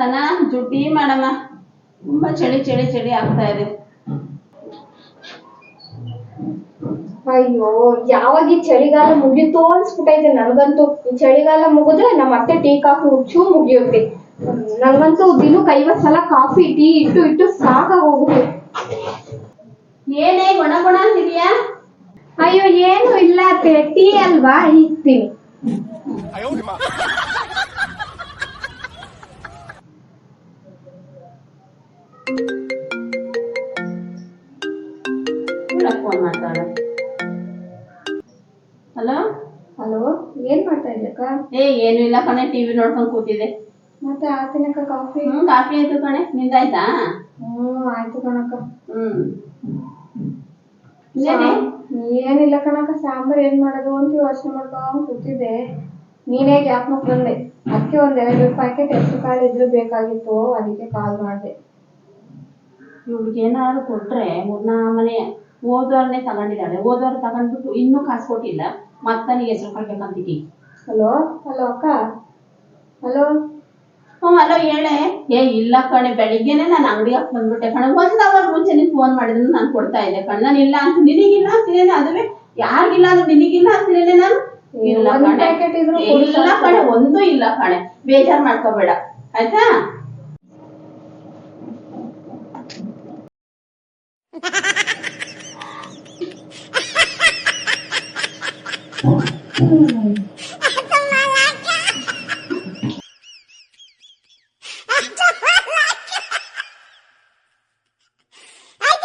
ಸನ ದುಡ್ಡಿ ಮಾಡಮ್ಮ. ತುಂಬಾ ಚಳಿ ಚಳಿ ಚಳಿ ಆಗ್ತಾ ಇದೆ. ಅಯ್ಯೋ ಯಾವಾಗ ಈ ಚಳಿಗಾಲ ಮುಗಿಯುತ್ತೋ ಅನ್ಸ್ಬಿಟ್ಟೈತೆ ನನಗಂತೂ. ಈ ಚಳಿಗಾಲ ಮುಗಿದ್ರೆ ನಮ್ಮ ಅತ್ತೆ ಟೀ ಕಾಫಿ ಹುಚ್ಚು ಮುಗಿಯುತ್ತೆ. ನನಗಂತೂ ದಿನಕ್ಕೆ ಐವತ್ ಸಲ ಕಾಫಿ ಟೀ ಇಟ್ಟು ಇಟ್ಟು ಸಾಕಾಗೋಗುತ್ತೆ. ಏನೇ ಗುಣ ಗುಣ ಅಂತಿದ್ಯಾ? ಅಯ್ಯೋ ಏನು ಇಲ್ಲ ಅತ್ತೆ. ಟೀ ಅಲ್ವಾ? ಇಕ್ತೀನಿ ಫೋನ್ ಮಾಡ್ತಾಳೆ ಹಲೋ ಹಲೋ ಏನ್ ಮಾಡ್ತಾ ಇದ್ದಕ್ಕ ಏ ಏನು ಇಲ್ಲ ಕಣೆ ಟಿವಿ ನೋಡ್ಕೊಂಡು ಕೂತಿದೆ ಮತ್ತೆ ಆತನಕ್ಕ ಕಾಫಿ ಹ್ಮ್ ಕಾಫಿ ಆಯ್ತು ಕಣೆ. ನಿಂದಾಯ್ತಾ? ಹ್ಮ್ ಆಯ್ತು ಕಣಕ್ಕ. ಹ್ಮ್. ಏನಿಲ್ಲ ಕಣಕ್ಕ ಸಾಂಬಾರ್ ಏನ್ ಮಾಡೋದು ಅಂತ ಯೋಚನೆ ಮಾಡ್ಕೊಂಡ್ ಕೂತಿದ್ದೆ. ನೀನೇ ಜ್ಞಾಪನಕ್ಕೆ ಬಂದೆ. ಅದಕ್ಕೆ ಒಂದ್ ಎರಡು ಪ್ಯಾಕೆಟ್ ಹೆಸರು ಕಾಳು ಇದ್ರೆ ಬೇಕಾಗಿತ್ತು ಅದಕ್ಕೆ ಕಾಲ್ ಮಾಡ್ದೆ. ಇವ್ಳಿಗೆ ಏನಾದ್ರು ಕೊಟ್ರೆ ನಾ ಮನೆ ಓದೋರ್ನೆ ತಗೊಂಡಿದ್ದಾಳೆ ಓದೋರ್ ತಗೊಂಡ್ಬಿಟ್ಟು ಇನ್ನೂ ಕಾಸು ಕೊಟ್ಟಿಲ್ಲ. ಮತ್ತನಿಗೆ ಹೆಸರು ಕೊಡ್ಬೇಕಂತಿದ್ದಿ ಹಲೋ? ಹಲೋ ಅಕ್ಕ? ಹಲೋ? ಹ್ಞೂ ಹಲೋ ಹೇಳೆ. ಏ ಇಲ್ಲ ಕಣೆ ಬೆಳಿಗ್ಗೆನೆ ನಾನು ಅಂಗಡಿಗೆ ಬಂದ್ಬಿಟ್ಟೆ ಕಣೆ. ಒಂದ್ ಅವರ್ ಮುಂಚೆ ನೀನು ಫೋನ್ ಮಾಡಿದ್ರು ನಾನು ಕೊಡ್ತಾ ಇದ್ದೆ ಕಣೆ. ನಾನು ಇಲ್ಲ ಅಂತ ನಿನಗಿಲ್ಲ ಅಂತೀನಿ ಅದುವೇ ಯಾರಿಗಿಲ್ಲ ಅಂದ್ರೆ ನಿನಗಿಲ್ಲ ಅಂತೀನಿ ನಾನು ಇಲ್ಲ ಕಣೆ. ಇಲ್ಲ ಕಣೆ ಒಂದು ಇಲ್ಲ ಕಣೆ. ಬೇಜಾರ್ ಮಾಡ್ಕೋಬೇಡ. ಆಯ್ತಾ? All right.